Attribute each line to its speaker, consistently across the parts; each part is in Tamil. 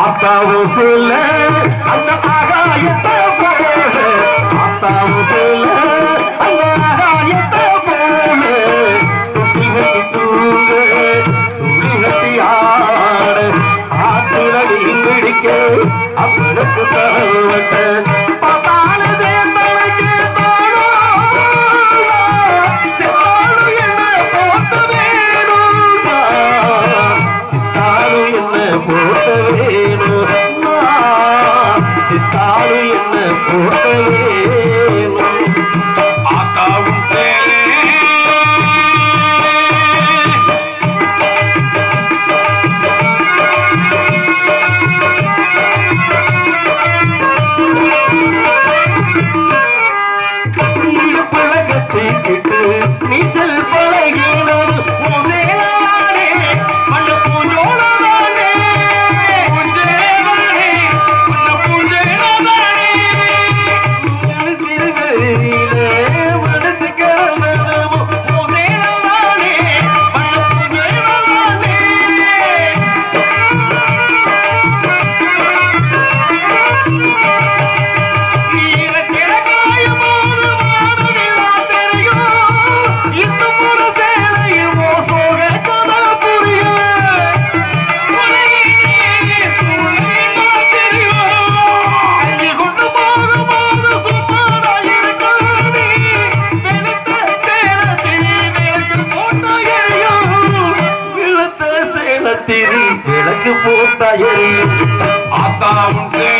Speaker 1: ஆத்தாவும் சில அந்த ஆகாயத்தை ஆத்தாவும் சில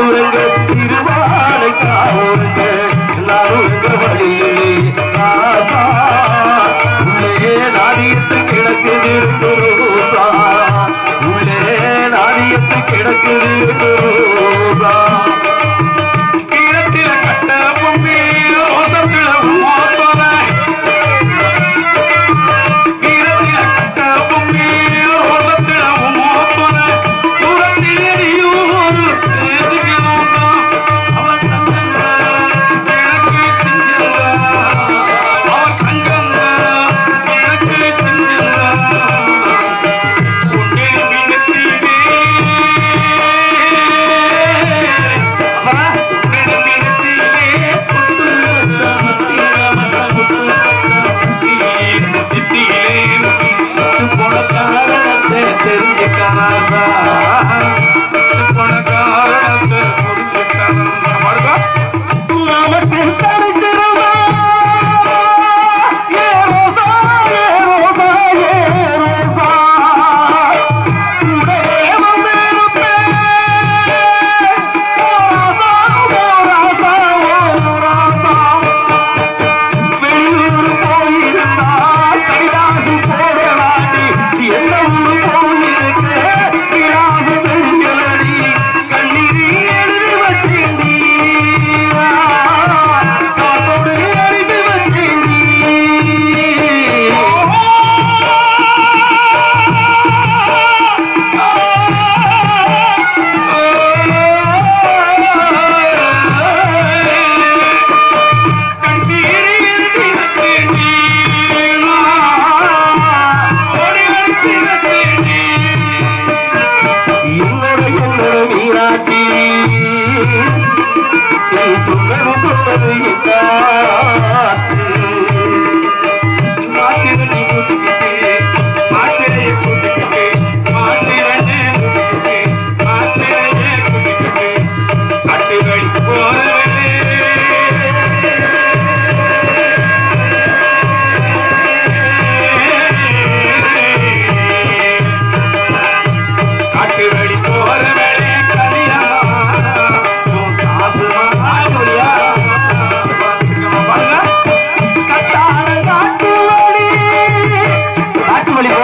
Speaker 1: நானுங்க திருவாலை காவுங்க நானுங்க வழியே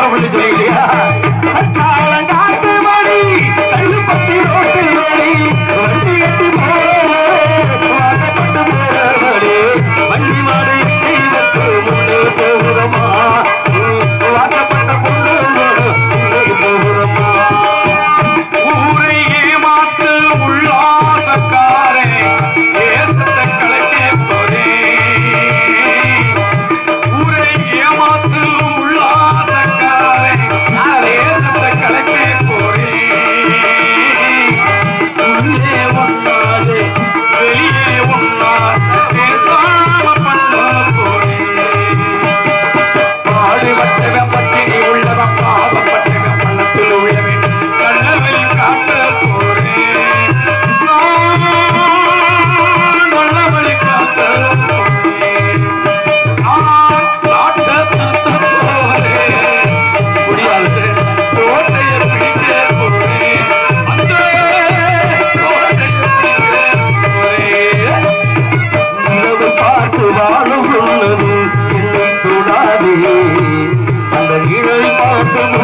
Speaker 1: over the door.
Speaker 2: Thank you.
Speaker 1: Come on.